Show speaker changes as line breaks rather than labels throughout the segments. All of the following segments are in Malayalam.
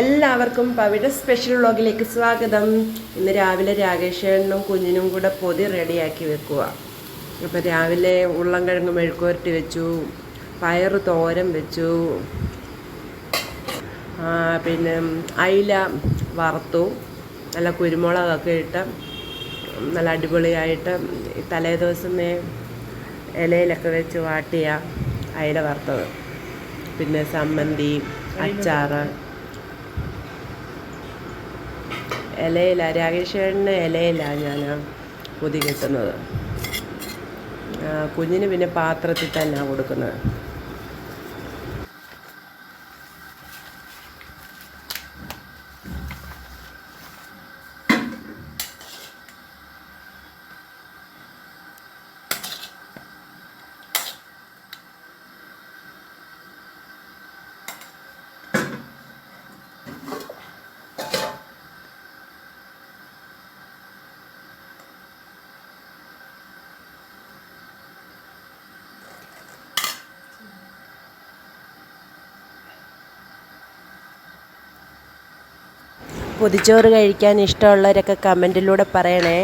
എല്ലാവർക്കും പവിഴ സ്പെഷ്യൽ വ്ളോഗിലേക്ക് സ്വാഗതം. ഇന്ന് രാവിലെ രാകേഷേണ്ണും കുഞ്ഞിനും കൂടെ പൊതി റെഡിയാക്കി വെക്കുക അപ്പോൾ രാവിലെ ഉള്ളം ഉള്ളംകിഴങ്ങ് മെഴുക്കുവരട്ടി വെച്ചു പയറ് തോരൻ വെച്ചു. പിന്നെ അയില വറുത്തു നല്ല കുരുമുളകൊക്കെ ഇട്ട് നല്ല അടിപൊളിയായിട്ട് തലേ ദിവസമേ ഇലയിലൊക്കെ വെച്ച് വാട്ടിയ അയില വറുത്തത്. പിന്നെ സമ്മന്തി അച്ചാറ്. ഇലയില രാഗേശ്വരന്റെ ഇലയിലാണ് ഞാൻ പൊതി കെട്ടുന്നത്. കുഞ്ഞിന് പിന്നെ പാത്രത്തിൽ തന്നെയാണ് കൊടുക്കുന്നത്. പൊതിച്ചോറ് കഴിക്കാൻ ഇഷ്ടമുള്ളവരൊക്കെ കമന്റിലൂടെ പറയണേ.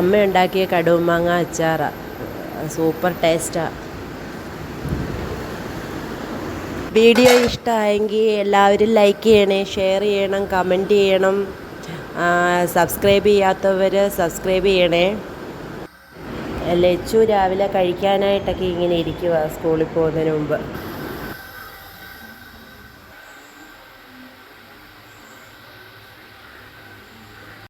അമ്മ ഉണ്ടാക്കിയ കടുമാങ്ങ അച്ചാറാ. സൂപ്പർ ടേസ്റ്റാ. വീഡിയോ ഇഷ്ടമായെങ്കിൽ എല്ലാവരും ലൈക്ക് ചെയ്യണേ ഷെയർ ചെയ്യണം കമന്റ് ചെയ്യണം. സബ്സ്ക്രൈബ് ചെയ്യാത്തവർ സബ്സ്ക്രൈബ് ചെയ്യണേ. ലച്ചു രാവിലെ കഴിക്കാനായിട്ടൊക്കെ ഇങ്ങനെ ഇരിക്കുക സ്കൂളിൽ പോകുന്നതിന് മുമ്പ്.